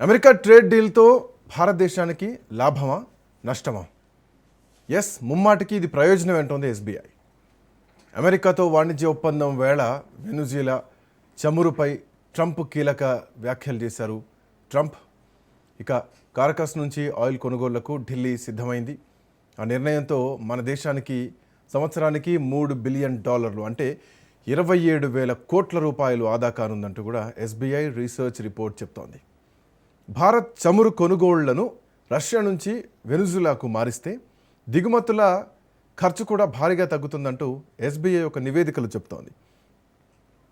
America trade డీల్తో భారతదేశానికి లాభమా నష్టమా? ఎస్ ముమ్మాటికి ఇది ప్రయోజనం ఏంటోంది ఎస్బీఐ. అమెరికాతో వాణిజ్య ఒప్పందం వేళ వెనుజీలా చమురుపై ట్రంప్ కీలక వ్యాఖ్యలు చేశారు. ట్రంప్ ఇక కారకస్ నుంచి ఆయిల్ కొనుగోళ్ళకు ఢిల్లీ సిద్ధమైంది. ఆ నిర్ణయంతో మన దేశానికి సంవత్సరానికి మూడు బిలియన్ డాలర్లు అంటే ఇరవై ఏడు వేల కోట్ల రూపాయలు ఆదా కానుందంటూ కూడా ఎస్బీఐ రీసెర్చ్ రిపోర్ట్ చెప్తోంది. భారత్ చమురు కొనుగోళ్ళను రష్యా నుంచి వెనుజులాకు మారిస్తే దిగుమతుల ఖర్చు కూడా భారీగా తగ్గుతుందంటూ ఎస్బీఐ ఒక నివేదికలు చెప్తోంది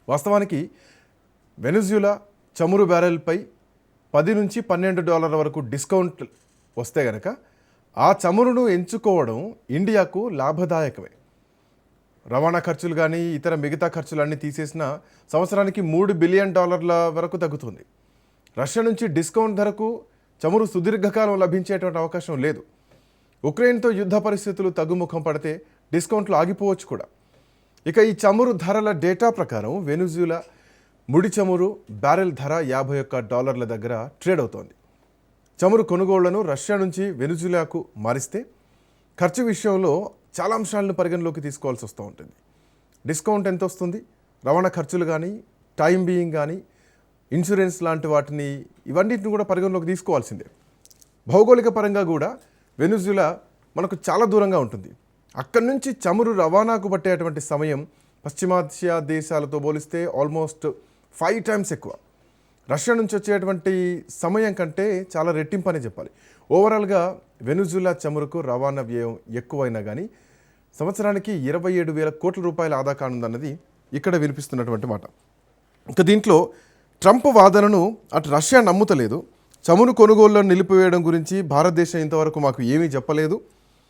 వాస్తవానికి వెనుజులా చమురు బ్యారెల్పై పది నుంచి పన్నెండు డాలర్ల వరకు డిస్కౌంట్ వస్తే గనక ఆ చమురును ఎంచుకోవడం ఇండియాకు లాభదాయకమే. రవాణా ఖర్చులు కానీ ఇతర మిగతా ఖర్చులన్నీ తీసేసిన సంవత్సరానికి మూడు బిలియన్ డాలర్ల వరకు తగ్గుతుంది. రష్యా నుంచి డిస్కౌంట్ ధరకు చమురు సుదీర్ఘకాలం లభించేటువంటి అవకాశం లేదు. ఉక్రెయిన్తో యుద్ధ పరిస్థితులు తగ్గుముఖం పడితే డిస్కౌంట్లు ఆగిపోవచ్చు కూడా. ఇక ఈ చమురు ధరల డేటా ప్రకారం వెనుజులా ముడి చమురు బ్యారెల్ ధర యాభై ఒక్క డాలర్ల దగ్గర ట్రేడ్ అవుతోంది. చమురు కొనుగోళ్ళను రష్యా నుంచి వెనుజులాకు మారిస్తే ఖర్చు విషయంలో చాలా అంశాలను పరిగణలోకి తీసుకోవాల్సి వస్తూ ఉంటుంది. డిస్కౌంట్ ఎంత వస్తుంది రవాణా ఖర్చులు కానీ టైం బీయింగ్ కానీ ఇన్సూరెన్స్ లాంటి వాటిని ఇవన్నిటిని కూడా పరిగణలోకి తీసుకోవాల్సిందే. భౌగోళిక పరంగా కూడా వెనుజులా మనకు చాలా దూరంగా ఉంటుంది. అక్కడి నుంచి చమురు రవాణాకు పట్టేటువంటి సమయం పశ్చిమాసియా దేశాలతో పోలిస్తే ఆల్మోస్ట్ ఫైవ్ టైమ్స్ ఎక్కువ. రష్యా నుంచి వచ్చేటువంటి సమయం కంటే చాలా రెట్టింపు అనే చెప్పాలి. ఓవరాల్గా వెనుజులా చమురుకు రవాణా వ్యయం ఎక్కువైనా కానీ సంవత్సరానికి ఇరవై ఏడు వేల కోట్ల రూపాయల ఆదా కానుందన్నది ఇక్కడ వినిపిస్తున్నటువంటి మాట. ఇక దీంట్లో ట్రంప్ వాదనను అటు రష్యా నమ్ముతలేదు. చమురు కొనుగోళ్ళను నిలిపివేయడం గురించి భారతదేశం ఇంతవరకు మాకు ఏమీ చెప్పలేదు.